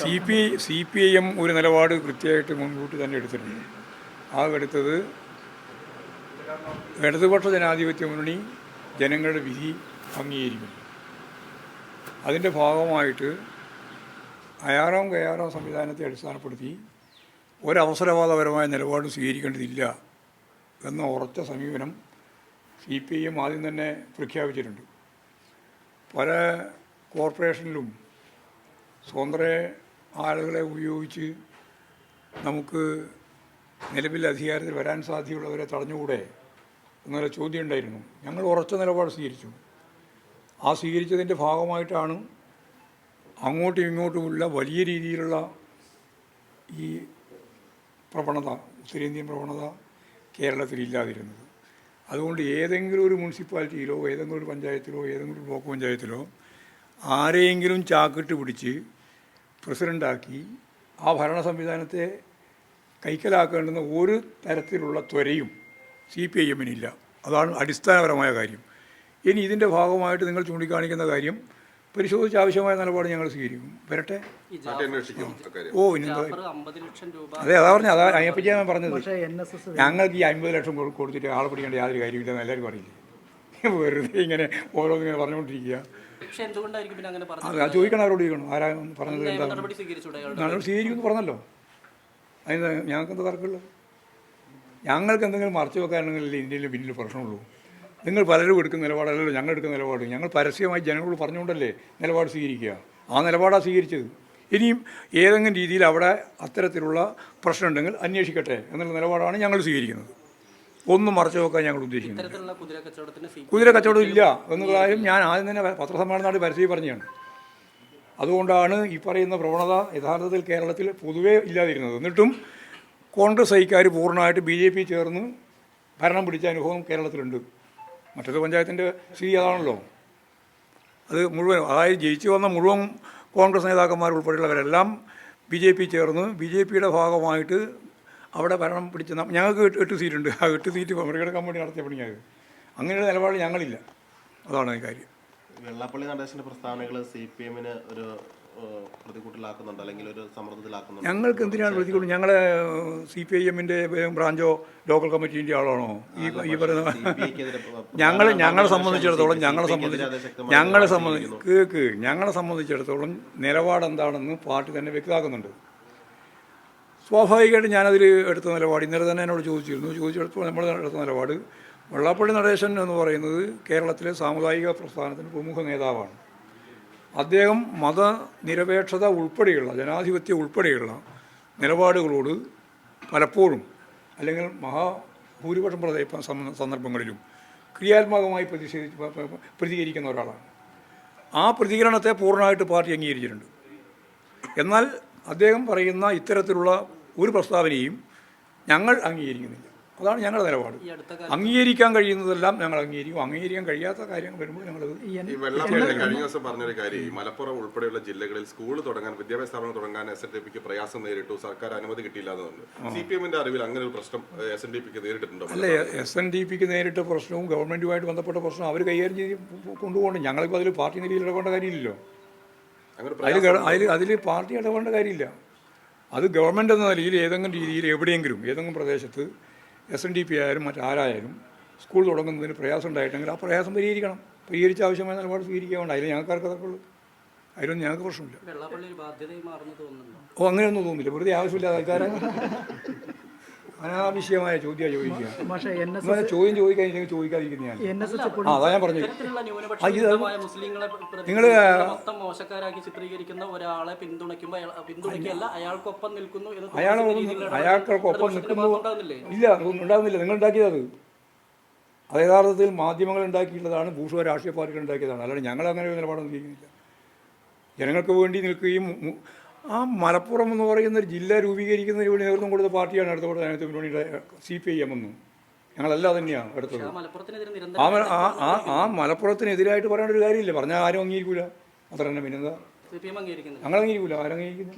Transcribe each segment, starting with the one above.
C P C P I M ഒരു നിലപാട് കൃത്യമായിട്ട് മുൻകൂട്ടി തന്നെ എടുത്തിട്ടുണ്ട്. ആ എടുത്തത് ഇടതുപക്ഷ ജനാധിപത്യ മുന്നണി ജനങ്ങളുടെ വിധി അംഗീകരിക്കും അതിന്റെ ഭാഗമായിട്ട് അയാറാം കയാറാം സംവിധാനത്തെ അടിസ്ഥാനപ്പെടുത്തി ഒരവസരവാദപരമായ നിലപാട് സ്വീകരിക്കേണ്ടതില്ല എന്ന ഉറച്ച സമീപനം സി പി ഐ എം ആദ്യം തന്നെ പ്രഖ്യാപിച്ചിട്ടുണ്ട്. പല കോർപ്പറേഷനിലും സ്വതന്ത്ര ആളുകളെ ഉപയോഗിച്ച് നമുക്ക് നിലവിൽ അധികാരത്തിൽ വരാൻ സാധ്യതയുള്ളവരെ തടഞ്ഞുകൂടെ എന്നൊരു ചോദ്യം ഉണ്ടായിരുന്നു. ഞങ്ങൾ ഉറച്ച നിലപാട് സ്വീകരിച്ചു. ആ സ്വീകരിച്ചതിന്റെ ഭാഗമായിട്ടാണ് അങ്ങോട്ടും ഇങ്ങോട്ടുമുള്ള വലിയ രീതിയിലുള്ള ഈ പ്രവണത ഉത്തരേന്ത്യൻ പ്രവണത കേരളത്തിൽ ഇല്ലാതിരുന്നത്. അതുകൊണ്ട് ഏതെങ്കിലും ഒരു മുനിസിപ്പാലിറ്റിയിലോ ഏതെങ്കിലും ഒരു പഞ്ചായത്തിലോ ഏതെങ്കിലും ഒരു ബ്ലോക്ക് പഞ്ചായത്തിലോ ആരെയെങ്കിലും ചാക്കിട്ട് പിടിച്ച് പ്രസിഡന്റാക്കി ആ ഭരണ സംവിധാനത്തെ കൈക്കലാക്കേണ്ടുന്ന ഒരു തരത്തിലുള്ള ത്വരയും സി പി ഐ എമ്മിനില്ല. അതാണ് അടിസ്ഥാനപരമായ കാര്യം. ഇനി ഇതിന്റെ ഭാഗമായിട്ട് നിങ്ങൾ ചൂണ്ടിക്കാണിക്കുന്ന കാര്യം പരിശോധിച്ച് ആവശ്യമായ നിലപാട് ഞങ്ങൾ സ്വീകരിക്കും. വരട്ടെ. ഓ അതെ അതാ പറഞ്ഞത്. അതാ അതിനെപ്പറ്റിയാണ് ഞാൻ പറഞ്ഞത്. ഞങ്ങൾക്ക് ഈ അമ്പത് ലക്ഷം കൊടു- കൊടുത്തിട്ട് ആളെ പിടിക്കേണ്ട യാതൊരു കാര്യമില്ലെന്ന് എല്ലാവരും അറിയില്ലേ? വെറുതെ ഇങ്ങനെ ഓരോന്നിങ്ങനെ പറഞ്ഞുകൊണ്ടിരിക്കുക. പക്ഷെ എന്തുകൊണ്ടായിരിക്കും പിന്നെ അങ്ങനെ പറഞ്ഞത്? ചോദിക്കണം അവരോട് ചോദിക്കണം. ആരാ പറഞ്ഞത് നിയമ എന്താ നടപടി സ്വീകരിച്ചൂടെ അയാളുടെ ഞങ്ങൾ സ്വീകരിക്കുമെന്ന് പറഞ്ഞല്ലോ. അതിന് ഞങ്ങൾക്ക് എന്താ തർക്കമുള്ളത് ഞങ്ങൾക്ക് എന്തെങ്കിലും മറച്ചു വെക്കാനുണ്ടെങ്കിൽ ഇന്ത്യയിൽ പിന്നിൽ പ്രശ്നമുള്ളൂ. നിങ്ങൾ പലരും എടുക്കുന്ന നിലപാടല്ലല്ലോ ഞങ്ങൾ എടുക്കുന്ന നിലപാട്. ഞങ്ങൾ പരസ്യമായി ജനങ്ങളോട് പറഞ്ഞുകൊണ്ടല്ലേ നിലപാട് സ്വീകരിക്കുക. ആ നിലപാടാണ് സ്വീകരിച്ചത്. ഇനിയും ഏതെങ്കിലും രീതിയിൽ അവിടെ അത്തരത്തിലുള്ള പ്രശ്നമുണ്ടെങ്കിൽ അന്വേഷിക്കട്ടെ എന്നുള്ള നിലപാടാണ് ഞങ്ങൾ സ്വീകരിക്കുന്നത്. ഒന്നും മറച്ചു വെക്കാൻ ഞങ്ങൾ ഉദ്ദേശിക്കുന്നു കുതിര കച്ചവടം ഇല്ല എന്നുള്ള കാര്യം ഞാൻ ആദ്യം തന്നെ പത്രസമ്മേളനം നാട് പരസ്യം പറഞ്ഞതാണ് അതുകൊണ്ടാണ് ഈ പറയുന്ന പ്രവണത യഥാർത്ഥത്തിൽ കേരളത്തിൽ പൊതുവേ ഇല്ലാതിരുന്നത്. എന്നിട്ടും കോൺഗ്രസ് ഐക്കാർ പൂർണമായിട്ട് ബി ജെ പി ചേർന്ന് ഭരണം പിടിച്ച അനുഭവം കേരളത്തിലുണ്ട്. മറ്റൊരു പഞ്ചായത്തിന്റെ സ്ഥിതി അതാണല്ലോ. അത് മുഴുവൻ അതായത് ജയിച്ചു വന്ന മുഴുവൻ കോൺഗ്രസ് നേതാക്കന്മാർ ഉൾപ്പെടെയുള്ളവരെല്ലാം ബി ജെ പി ചേർന്ന് ബി ജെ പിയുടെ ഭാഗമായിട്ട് അവിടെ ഭരണം പിടിച്ച ഞങ്ങൾക്ക് എട്ട് എട്ട് സീറ്റുണ്ട് ആ എട്ട് സീറ്റ് മറികടക്കാൻ വേണ്ടി നടത്തിയ ഞങ്ങൾക്ക്. അങ്ങനെയുള്ള നിലപാട് ഞങ്ങളില്ല. അതാണ് കാര്യം. വെള്ളാപ്പള്ളി നടേശന്റെ പ്രസ്താവനകൾ സി പി എമ്മിന് ഒരു പ്രതികൂട്ടിലാക്കുന്നുണ്ട് അല്ലെങ്കിൽ ഒരു സമ്മർദ്ദത്തിലാക്കുന്നുണ്ട്? ഞങ്ങൾക്ക് എന്തിനാണ് പ്രതികൂലം ഞങ്ങളെ സി പി ഐ എമ്മിന്റെ ബ്രാഞ്ചോ ലോക്കൽ കമ്മിറ്റീന്റെ ആളാണോ? ഈ ഈ പറയുന്ന ഞങ്ങൾ ഞങ്ങളെ സംബന്ധിച്ചിടത്തോളം ഞങ്ങളെ സംബന്ധിച്ച് ഞങ്ങളെ സംബന്ധിച്ച് കേക്ക് ഞങ്ങളെ സംബന്ധിച്ചിടത്തോളം നിലപാട് എന്താണെന്ന് പാർട്ടി തന്നെ വ്യക്തമാക്കുന്നുണ്ട്. സ്വാഭാവികമായിട്ട് ഞാനതിൽ എടുത്ത നിലപാട്. ഇന്നലെ തന്നെ എന്നോട് ചോദിച്ചിരുന്നു. ചോദിച്ചെടുത്തപ്പോൾ നമ്മൾ എടുത്ത നിലപാട്. വെള്ളാപ്പള്ളി നടേശൻ എന്ന് പറയുന്നത് കേരളത്തിലെ സാമുദായിക പ്രസ്ഥാനത്തിന്റെ പ്രമുഖ നേതാവാണ്. അദ്ദേഹം മതനിരപേക്ഷത ഉൾപ്പെടെയുള്ള ജനാധിപത്യം ഉൾപ്പെടെയുള്ള നിലപാടുകളോട് പലപ്പോഴും അല്ലെങ്കിൽ മഹാഭൂരിപക്ഷം പ്രദേ- സന്ദർഭങ്ങളിലും ക്രിയാത്മകമായി പ്രതിഷേധിച്ച് പ്രതികരിക്കുന്ന ഒരാളാണ്. ആ പ്രതികരണത്തെ പൂർണമായിട്ട് പാർട്ടി അംഗീകരിച്ചിട്ടുണ്ട്. എന്നാൽ അദ്ദേഹം പറയുന്ന ഇത്തരത്തിലുള്ള ഒരു പ്രസ്താവനയും ഞങ്ങൾ അംഗീകരിക്കുന്നില്ല. അതാണ് ഞങ്ങളുടെ നിലപാട്. അംഗീകരിക്കാൻ കഴിയുന്നതെല്ലാം ഞങ്ങൾ അംഗീകരിക്കും. അംഗീകരിക്കാൻ കഴിയാത്ത കാര്യങ്ങൾ വരുമ്പോൾ ഞങ്ങൾ ഈ കഴിഞ്ഞ ദിവസം പറഞ്ഞൊരു കാര്യം ഈ മലപ്പുറം ഉൾപ്പെടെയുള്ള ജില്ലകളിൽ സ്കൂൾ തുടങ്ങാൻ വിദ്യാഭ്യാസ സ്ഥാപനം തുടങ്ങാൻ എസ് എൻ ഡി പിക്ക് പ്രയാസം നേരിട്ടു സർക്കാർ അനുമതി കിട്ടിയില്ല എന്നുണ്ട്. സി പി എമ്മിന്റെ അറിവിൽ അങ്ങനെ ഒരു പ്രശ്നം എസ് എൻ ഡി പിക്ക് നേരിട്ടിട്ടുണ്ടോ അല്ല എസ് എൻ ഡി പിക്ക് നേരിട്ട പ്രശ്നവും ഗവൺമെന്റുമായിട്ട് ബന്ധപ്പെട്ട പ്രശ്നവും അവർ കൈകാര്യം ചെയ്ത് കൊണ്ടുപോകണം ഞങ്ങളിപ്പോൾ അതിൽ പാർട്ടി നിലയിൽ ഇടപെടേണ്ട കാര്യമില്ലല്ലോ. അതിൽ അതിൽ പാർട്ടി ഇടപെടേണ്ട കാര്യമില്ല. അത് ഗവൺമെന്റ് എന്ന നിലയിൽ ഏതെങ്കിലും രീതിയിൽ എവിടെയെങ്കിലും ഏതെങ്കിലും പ്രദേശത്ത് എസ് എൻ ഡി പി ആയാലും മറ്റാരായാലും സ്കൂൾ തുടങ്ങുന്നതിന് പ്രയാസം ഉണ്ടായിട്ടെങ്കിൽ ആ പ്രയാസം പരിഹരിക്കണം. പരിഹരിച്ച ആവശ്യമായ നിലപാട് സ്വീകരിക്കാവുണ്ട് അതിൽ ഞങ്ങൾക്ക് ആർക്കതൊക്കെ ഉള്ളൂ അതിലൊന്നും ഞങ്ങൾക്ക് പ്രശ്നമില്ല. ഓ അങ്ങനെയൊന്നും തോന്നുന്നില്ല. വെറുതെ ആവശ്യമില്ലാതെ ആൾക്കാരെ അനാവശ്യമായ ചോദ്യമാണ് ചോദിക്കുക. പക്ഷേ എൻ എസ് ഇങ്ങനെ ചോദ്യം ചോദിക്കാൻ ചോദിക്കാതിരിക്കുന്ന ഞാൻ എൻ എസ് എസ് ആ അതാ ഞാൻ പറഞ്ഞു ഇത്തരത്തിലുള്ള ന്യൂനപക്ഷ ആ, ഇത് വിരുദ്ധമായ മുസ്ലിങ്ങളെ പ്ര- നിങ്ങൾ മൊത്തം മോശക്കാരാക്കി ചിത്രീകരിക്കുന്ന ഒരാളെ പിന്തുണയ്ക്കുമ്പോൾ അയാൾ പിന്തുണയ്ക്കല്ല അയാൾക്കൊപ്പം നിൽക്കുന്നു എന്ന് രീതിയിലുള്ള അയാൾക്കൊപ്പം? ഇല്ല അതൊന്നും ഉണ്ടാകുന്നില്ല നിങ്ങൾ ഉണ്ടാക്കിയത് അത്. യഥാർത്ഥത്തിൽ മാധ്യമങ്ങൾ ഉണ്ടാക്കിയിട്ടുള്ളതാണ് ഭൂഷ രാഷ്ട്രീയ പാർട്ടികൾ ഉണ്ടാക്കിയതാണ്. അല്ലാണ്ട് ഞങ്ങൾ അങ്ങനെ ഒരു നിലപാടൊന്നും ചെയ്യുന്നില്ല ജനങ്ങൾക്ക് വേണ്ടി നിൽക്കുകയും മു- ആ മലപ്പുറം എന്ന് പറയുന്ന ഒരു ജില്ല രൂപീകരിക്കുന്നതിന് വേണ്ടി നേതൃത്വം കൊടുത്ത പാർട്ടിയാണ് അടുത്ത ജനാധിപത്യ മുന്നണിയുടെ സി പി ഐ എം എന്നും. ഞങ്ങളല്ല തന്നെയാണ് എടുത്തത്. ആ ആ ആ മലപ്പുറത്തിനെതിരായിട്ട് പറയേണ്ട ഒരു കാര്യമില്ല. പറഞ്ഞാൽ ആരും അംഗീകരിക്കൂല. അത്ര തന്നെ പിന്നെന്താ ഞങ്ങൾ അംഗീകരിക്കൂല. ആരും അംഗീകരിക്കുന്നു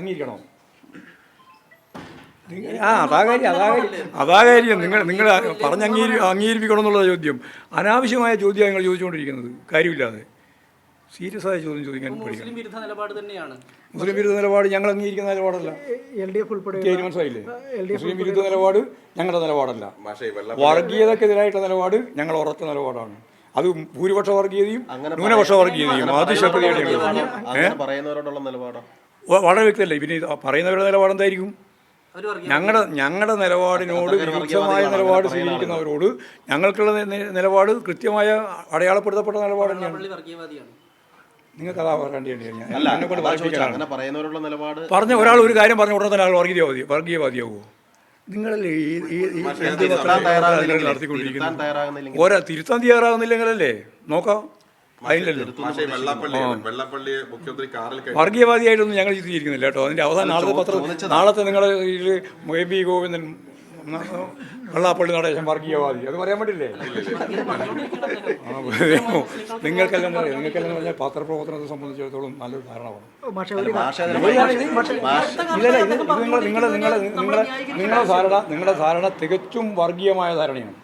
അംഗീകരിക്കണോ? ആ അതാ കാര്യം അതാ കാര്യം അതാ കാര്യം. നിങ്ങൾ നിങ്ങൾ പറഞ്ഞ് അംഗീകരി അംഗീകരിപ്പിക്കണം എന്നുള്ള ചോദ്യം. അനാവശ്യമായ ചോദ്യമാണ് നിങ്ങൾ ചോദിച്ചുകൊണ്ടിരിക്കുന്നത്. കാര്യമില്ലാതെ. സീരിയസ് ആയ ചോദ്യം ചോദിക്കാൻ പഠിക്കണം മുസ്ലിം വിരുദ്ധ നിലപാട് തന്നെയാണ്. മുസ്ലിം വിരുദ്ധ നിലപാട് ഞങ്ങൾ അംഗീകരിക്കുന്ന നിലപാടല്ല. എൽ ഡി എഫ് ഉൾപ്പെടെ മനസ്സിലായില്ലേ മുസ്ലിം വിരുദ്ധ നിലപാട് ഞങ്ങളുടെ നിലപാടല്ല. വർഗീയതക്കെതിരായിട്ടുള്ള നിലപാട് ഞങ്ങൾ ഉറച്ച നിലപാടാണ്. അത് ഭൂരിപക്ഷ വർഗീയതയും ന്യൂനപക്ഷ വർഗീയതയും അതിശക്തിയായിട്ട് അങ്ങനെ പറയുന്നവരോടുള്ള നിലപാടോ? വളരെ വ്യക്തമല്ലേ? പിന്നെ പറയുന്നവരുടെ നിലപാട് എന്തായിരിക്കും? ഞങ്ങളുടെ ഞങ്ങളുടെ നിലപാടിനോട് വിരുദ്ധമായ നിലപാട് സ്വീകരിക്കുന്നവരോട് ഞങ്ങൾക്കുള്ള നിലപാട് കൃത്യമായ അടയാളപ്പെടുത്തപ്പെട്ട നിലപാട് തന്നെയാണ്. നിങ്ങൾക്ക് അതാ പറയേണ്ടി അല്ല അങ്ങനെ പറയുന്നവരോടുള്ള നിലപാട് പറഞ്ഞ ഒരാൾ ഒരു കാര്യം പറഞ്ഞ ഉടനെ തന്നെ ആൾ വർഗീയവാദി വർഗീയവാദിയാവോ നിങ്ങളല്ലേ ഈ ഈ ഈ എന്ത് തിരുത്താൻ പത്രങ്ങൾ തയ്യാറാകുന്നില്ലെങ്കിൽ തിരുത്താൻ നടത്തിക്കൊണ്ടിരിക്കുന്നത് ഓരോ തിരുത്താൻ തയ്യാറാകുന്നില്ലെങ്കിലല്ലേ? നോക്കാം. അതിലല്ലോ വെള്ളാപ്പള്ളി മുഖ്യമന്ത്രി കാറിൽ കയറ്റി വർഗീയവാദിയായിട്ടൊന്നും ഞങ്ങൾ ചിത്രീകരിക്കുന്നില്ല കേട്ടോ. അതിന്റെ അവസാനം നാളത്തെ പത്രം നാളത്തെ നിങ്ങളുടെ ഇതിൽ എ ബി ഗോവിന്ദൻ വെള്ളാപ്പള്ളി നടേശൻ വർഗീയവാദി അത് പറയാൻ പറ്റില്ലേ നിങ്ങൾക്കെല്ലാം പറയാം. നിങ്ങൾക്കെല്ലാം പറഞ്ഞാൽ പത്രപ്രവർത്തനത്തെ സംബന്ധിച്ചിടത്തോളം നല്ലൊരു ധാരണ വേണം. മാഷെ ഒരു ഇല്ലല്ല ഇത് നിങ്ങൾ നിങ്ങളെ നിങ്ങളെ നിങ്ങളെ നിങ്ങളെ നിങ്ങളുടെ ധാരണ നിങ്ങളുടെ ധാരണ തികച്ചും വർഗീയമായ ധാരണയാണ്.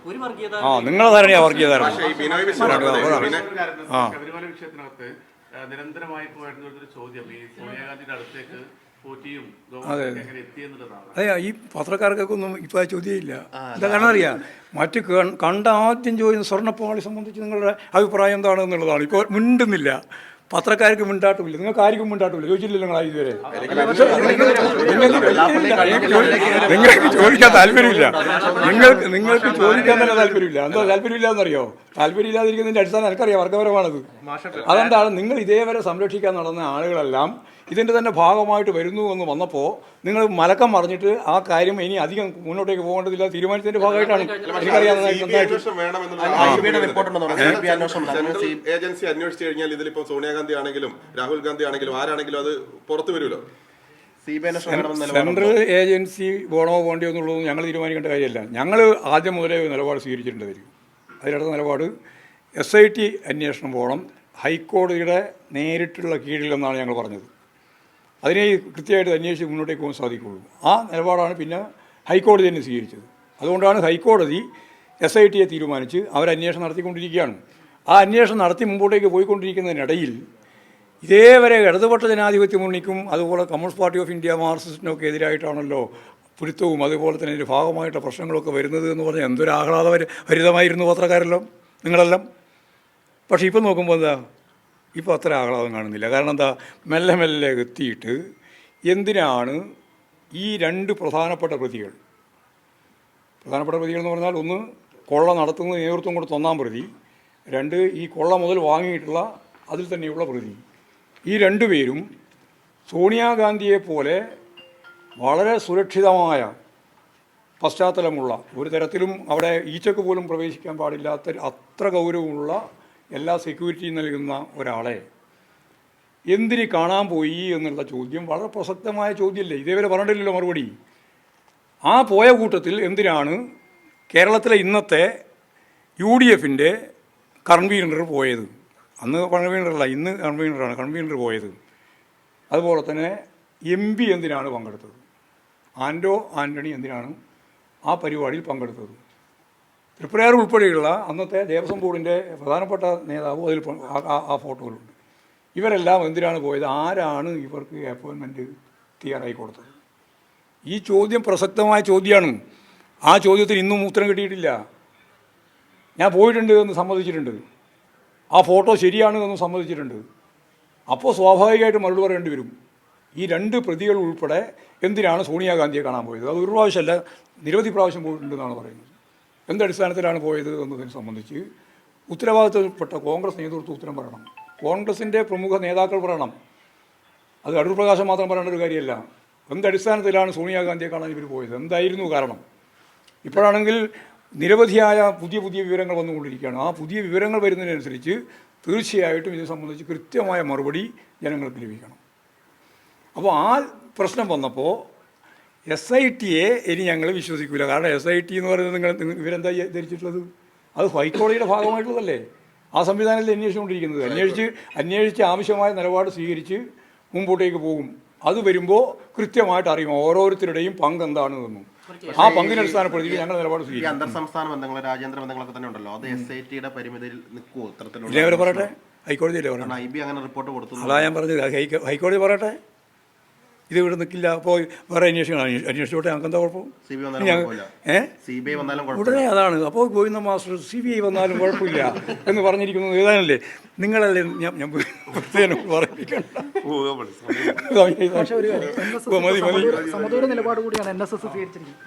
ആ നിങ്ങളുടെ ധാരണയാ വർഗീയ ധാരണ. ആ. നിരന്തരമായി പോയിട്ടുള്ള ഒരു ചോദ്യം ഈ സോണിയാഗാന്ധിയുടെ അടുത്തേക്ക് എത്തിയെന്നുള്ളതാണ് അതെ ഈ പത്രക്കാർക്കൊക്കെ ഒന്നും ഇപ്പം ആ ചോദ്യമില്ല എന്താ കാരണം അറിയാം മറ്റ് കണ്ട ആദ്യം ചോദിക്കുന്ന സ്വർണപ്പാളി സംബന്ധിച്ച് നിങ്ങളുടെ അഭിപ്രായം എന്താണ് എന്നുള്ളതാണ്. ഇപ്പോൾ മിണ്ടുന്നില്ല. പത്രക്കാർക്ക് മിണ്ടാട്ടുമില്ല. നിങ്ങൾക്ക് ആർക്കും മിണ്ടാട്ടുമില്ല. ചോദിച്ചില്ലല്ലോ നിങ്ങൾ ഇതുവരെ. നിങ്ങൾക്ക് ചോദിക്കാൻ താല്പര്യമില്ല. നിങ്ങൾക്ക് നിങ്ങൾക്ക് ചോദിക്കാൻ തന്നെ താല്പര്യമില്ല. എന്താ താല്പര്യമില്ല എന്നറിയോ താല്പര്യമില്ലാതിരിക്കുന്നതിന്റെ അടിസ്ഥാനം എനിക്കറിയാം വർഗപരമാണത് അതെന്താണ്? നിങ്ങൾ ഇതേവരെ സംരക്ഷിക്കാൻ നടന്ന ആളുകളെല്ലാം ഇതിന്റെ തന്നെ ഭാഗമായിട്ട് വരുന്നു എന്ന് വന്നപ്പോൾ നിങ്ങൾ മലക്കം മറിഞ്ഞിട്ട് ആ കാര്യം ഇനി അധികം മുന്നോട്ടേക്ക് പോകേണ്ടതില്ല തീരുമാനത്തിന്റെ ഭാഗമായിട്ടാണ് ഏജൻസി അന്വേഷിച്ചു കഴിഞ്ഞാൽ ഇതിലിപ്പോ സോണിയാഗാന്ധി ആണെങ്കിലും രാഹുൽ ഗാന്ധി ആണെങ്കിലും ആരാണെങ്കിലും അത് പുറത്തു വരുമല്ലോ സെൻട്രൽ ഏജൻസി പോണോ പോണ്ടിയോ എന്നുള്ളത് ഞങ്ങൾ തീരുമാനിക്കേണ്ട കാര്യമല്ല ഞങ്ങൾ ആദ്യം മുതലേ നിലപാട് സ്വീകരിച്ചിട്ടുണ്ടായിരിക്കും അതിൽ അതിനടുത്ത നിലപാട് എസ് ഐ ടി അന്വേഷണം പോകണം ഹൈക്കോടതിയുടെ നേരിട്ടുള്ള കീഴിലെന്നാണ് ഞങ്ങൾ പറഞ്ഞത് അതിനെ കൃത്യമായിട്ട് അന്വേഷിച്ച് മുന്നോട്ടേക്ക് പോകാൻ സാധിക്കുകയുള്ളൂ ആ നിലപാടാണ് പിന്നെ ഹൈക്കോടതി തന്നെ സ്വീകരിച്ചത്. അതുകൊണ്ടാണ് ഹൈക്കോടതി എസ് ഐ ടിയെ തീരുമാനിച്ച് അവരന്വേഷണം നടത്തിക്കൊണ്ടിരിക്കുകയാണ്. ആ അന്വേഷണം നടത്തി മുമ്പോട്ടേക്ക് പോയിക്കൊണ്ടിരിക്കുന്നതിനിടയിൽ ഇതേവരെ ഇടതുപക്ഷ ജനാധിപത്യ മുന്നണിക്കും അതുപോലെ കമ്മ്യൂണിസ്റ്റ് പാർട്ടി ഓഫ് ഇന്ത്യ മാർക്സിസ്റ്റിനൊക്കെ എതിരായിട്ടാണല്ലോ പുരുത്തവും അതുപോലെ തന്നെ ഇതിന്റെ ഭാഗമായിട്ട് പ്രശ്നങ്ങളൊക്കെ വരുന്നത് എന്ന് പറഞ്ഞാൽ എന്തൊരു ആഹ്ലാദ ഭരിതമായിരുന്നു പത്രക്കാരെല്ലാം നിങ്ങളെല്ലാം. പക്ഷേ ഇപ്പം നോക്കുമ്പോൾ എന്താ? ഇപ്പോൾ അത്ര ആഹ്ലാദം കാണുന്നില്ല. കാരണം എന്താ? മെല്ലെ മെല്ലെ എത്തിയിട്ട് എന്തിനാണ് ഈ രണ്ട് പ്രധാനപ്പെട്ട പ്രതികൾ? പ്രധാനപ്പെട്ട പ്രതികൾ എന്ന് പറഞ്ഞാൽ ഒന്ന് കൊള്ള നടത്തുന്ന നേതൃത്വം കൊടുത്ത ഒന്നാം പ്രതി രണ്ട് ഈ കൊള്ള മുതൽ വാങ്ങിയിട്ടുള്ള അതിൽ തന്നെയുള്ള പ്രതി. ഈ രണ്ടുപേരും സോണിയാഗാന്ധിയെ പോലെ വളരെ സുരക്ഷിതമായ പശ്ചാത്തലമുള്ള ഒരു തരത്തിലും അവിടെ ഈച്ചക്ക് പോലും പ്രവേശിക്കാൻ പാടില്ലാത്ത അത്ര ഗൗരവമുള്ള എല്ലാ സെക്യൂരിറ്റിയും നൽകുന്ന ഒരാളെ എന്തിന് കാണാൻ പോയി എന്നുള്ള ചോദ്യം വളരെ പ്രസക്തമായ ചോദ്യമല്ലേ? ഇതേവരെ പറഞ്ഞിട്ടില്ലല്ലോ മറുപടി. ആ പോയ കൂട്ടത്തിൽ എന്തിനാണ് കേരളത്തിലെ ഇന്നത്തെ യു ഡി എഫിന്റെ കൺവീനർ പോയത്? അന്ന് കൺവീനറല്ല ഇന്ന് കൺവീനറാണ് കൺവീനർ പോയത്. അതുപോലെ തന്നെ എം പി എന്തിനാണ് പങ്കെടുത്തത്? ആൻഡോ ആന്റണി എന്തിനാണ് ആ പരിപാടിയിൽ പങ്കെടുത്തത്? തൃപ്രയാർ ഉൾപ്പെടെയുള്ള അന്നത്തെ ദേവസ്വം ബോർഡിന്റെ പ്രധാനപ്പെട്ട നേതാവും അതിൽ ആ- ഫോട്ടോകളുണ്ട് ഇവരെല്ലാം എന്തിനാണ് പോയത്? ആരാണ് ഇവർക്ക് അപ്പോയിൻമെന്റ് തയ്യാറായി കൊടുത്തത്? ഈ ചോദ്യം പ്രസക്തമായ ചോദ്യമാണ് ആ ചോദ്യത്തിന് ഇന്നും ഉത്തരം കിട്ടിയിട്ടില്ല. ഞാൻ പോയിട്ടുണ്ട് എന്ന് സമ്മതിച്ചിട്ടുണ്ട്. ആ ഫോട്ടോ ശരിയാണ് എന്ന് സമ്മതിച്ചിട്ടുണ്ട്. അപ്പോൾ സ്വാഭാവികമായിട്ട് മറുപടി പറയേണ്ടി വരും. ഈ രണ്ട് പ്രതികൾ ഉൾപ്പെടെ എന്തിനാണ് സോണിയാഗാന്ധിയെ കാണാൻ പോയത്? അത് ഒരു പ്രാവശ്യമല്ല നിരവധി പ്രാവശ്യം പോയിട്ടുണ്ടെന്നാണ് പറയുന്നത്. എന്തടിസ്ഥാനത്തിലാണ് പോയത് എന്നതിനെ സംബന്ധിച്ച് ഉത്തരവാദിത്തപ്പെട്ട കോൺഗ്രസ് നേതൃത്വം ഉത്തരം പറയണം. കോൺഗ്രസിന്റെ പ്രമുഖ നേതാക്കൾ പറയണം. അത് അടൂർ പ്രകാശം മാത്രം പറയേണ്ട ഒരു കാര്യമല്ല. എന്തടിസ്ഥാനത്തിലാണ് സോണിയാഗാന്ധിയെ കാണാൻ ഇവർ പോയത്? എന്തായിരുന്നു കാരണം? ഇപ്പോഴാണെങ്കിൽ നിരവധിയായ പുതിയ പുതിയ വിവരങ്ങൾ വന്നുകൊണ്ടിരിക്കുകയാണ്. ആ പുതിയ വിവരങ്ങൾ വരുന്നതിനനുസരിച്ച് തീർച്ചയായിട്ടും ഇതിനെ സംബന്ധിച്ച് കൃത്യമായ മറുപടി ജനങ്ങൾക്ക് ലഭിക്കണം. അപ്പോൾ ആ പ്രശ്നം വന്നപ്പോൾ എസ് ഐ ടിയെ ഇനി ഞങ്ങൾ വിശ്വസിക്കില്ല കാരണം എസ് ഐ ടി എന്ന് പറയുന്നത് നിങ്ങൾ ഇവരെന്താ ധരിച്ചിട്ടുള്ളത്? അത് ഹൈക്കോടതിയുടെ ഭാഗമായിട്ടുള്ളതല്ലേ? ആ സംവിധാനത്തിൽ അന്വേഷിച്ചുകൊണ്ടിരിക്കുന്നത്. അന്വേഷിച്ച് അന്വേഷിച്ച് ആവശ്യമായ നിലപാട് സ്വീകരിച്ച് മുമ്പോട്ടേക്ക് പോകും. അത് വരുമ്പോൾ കൃത്യമായിട്ട് അറിയും ഓരോരുത്തരുടെയും പങ്ക് എന്താണ് എന്നും ആ പങ്കിനെ അടിസ്ഥാനപ്പെടുത്തി ഞങ്ങൾ നിലപാട് ഈ സ്വീകരിക്കും. അന്തർ സംസ്ഥാന ബന്ധങ്ങൾ രാജ്യാന്തര ബന്ധങ്ങളൊക്കെ തന്നെ ഉണ്ടല്ലോ. അത് എസ് ഐ ടിയുടെ പരിമിതിയിൽ നിൽക്കുമോ ഇതേവരെ പറയട്ടെ? ഹൈക്കോടതിയിലെ പറയണം ഐ ബി അങ്ങനെ റിപ്പോർട്ട് കൊടുത്തു അതാ ഞാൻ പറഞ്ഞത്. ഹൈക്കോ ഹൈക്കോടതി പറയട്ടെ? ഇത് ഇവിടെ നിൽക്കില്ല അപ്പോൾ വേറെ അന്വേഷിക്കണം അന്വേ- അന്വേഷിച്ചോട്ടെ ഞങ്ങൾക്ക് എന്താ കുഴപ്പം? സി ബി വന്നാലും ഞങ്ങ- കുഴപ്പമില്ല. ഏ? സി ബി ഐ വന്നാലും കുഴപ്പമില്ല. ഉടനെ അതാണ്. അപ്പോൾ Govinda master C B I വന്നാലും കുഴപ്പമില്ല എന്ന് പറഞ്ഞിരിക്കുന്നത് ഏതാണല്ലേ? നിങ്ങളല്ലേ ഞാൻ ഞാൻ പ്രത്യേകം പറയിപ്പിക്കണ്ട. മതി മതി. സമദൂര നിലപാട് കൂടിയാണ് എൻ എസ് എസ് സ്വീകരിച്ചിരിക്കുന്നത്.